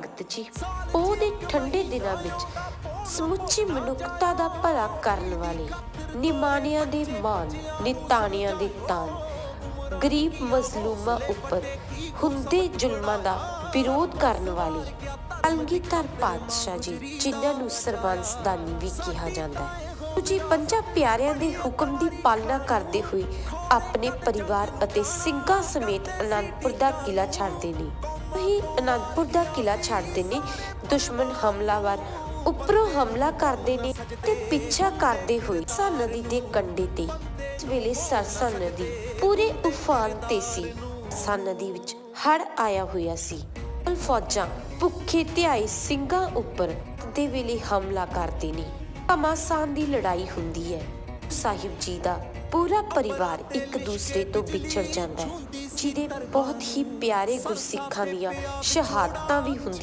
ਸੰਗਤ ਜੀ। ਉਹ ਠੰਡੇ ਦਿਨਾਂ ਵਿੱਚ ਸਮੁੱਚੀ ਮਨੁੱਖਤਾ ਦਾ ਭਲਾ ਕਰਨ ਵਾਲੇ ਨਿਮਾਣਿਆਂ ਦੇ ਮਾਨ ਨਿਤਾਣਿਆਂ ਦੇ ਤਾਨ ਗਰੀਬ ਮਜ਼ਲੂਮਾਂ ਉੱਪਰ ਹੁੰਦੇ ਜ਼ੁਲਮਾਂ ਦਾ ਵਿਰੋਧ ਕਰਨ ਵਾਲੇ ਅਲਗੀਧਰ ਪਾਤਸ਼ਾਹ ਜੀ, ਜਿਨ੍ਹਾਂ ਨੂੰ ਸਰਬੰਸਦਾਨੀ ਵੀ ਕਿਹਾ ਜਾਂਦਾ ਹੈ। ਉਹ ਪੰਜਾਂ ਪਿਆਰਿਆਂ ਦੇ ਹੁਕਮ ਦੀ ਪਾਲਣਾ ਕਰਦੇ ਹੋਏ ਆਪਣੇ ਪਰਿਵਾਰ ਅਤੇ ਸਿੰਘਾਂ ਸਮੇਤ ਅਨੰਦਪੁਰ ਦਾ ਕਿਲਾ ਛੱਡਦੇ ਨੇ। ਵਹੀ ਅਨੰਦਪੁਰ ਦਾ ਕਿਲਾ ਛੱਡਦੇ ਨੇ ਦੁਸ਼ਮਣ ਹਮਲਾਵਰ ਉੱਪਰੋਂ ਹਮਲਾ ਕਰਦੇ ਨੇ ਤੇ ਪਿੱਛਾ ਕਰਦੇ ਹੋਏ ਸਾ ਨਦੀ ਦੇ ਕੰਢੇ ਤੇ। ਇਸ ਵੇਲੇ ਸਰਸਾ ਨਦੀ ਪੂਰੇ ਉਫਾਨ ਤੇ ਸੀ। ਸਰਸਾ ਨਦੀ ਵਿੱਚ ਹੜ ਆਇਆ ਹੋਇਆ ਸੀ। ਫੌਜਾਂ ਭੁੱਖੇ ਧਿਆਏ ਸਿੰਘਾਂ ਉੱਪਰ ਦੇ ਵੇਲੇ ਹਮਲਾ ਕਰਦੇ ਨੇ। ਘਮਾਸਾਨ ਦੀ ਲੜਾਈ ਹੁੰਦੀ ਹੈ। ਸਾਹਿਬ ਜੀ ਦਾ ਪੂਰਾ ਪਰਿਵਾਰ ਇੱਕ ਦੂਸਰੇ ਤੋਂ ਵਿਛੜ ਜਾਂਦਾ ਹੈ। ਦੇ ਬਹੁਤ ਹੀ ਪਿਆਰੇ ਗੁਰਸਿੱਖਾਂ ਦੀਆਂ ਸ਼ਹਾਦਤਾਂ ਵੀ ਹੁੰਦੀਆਂ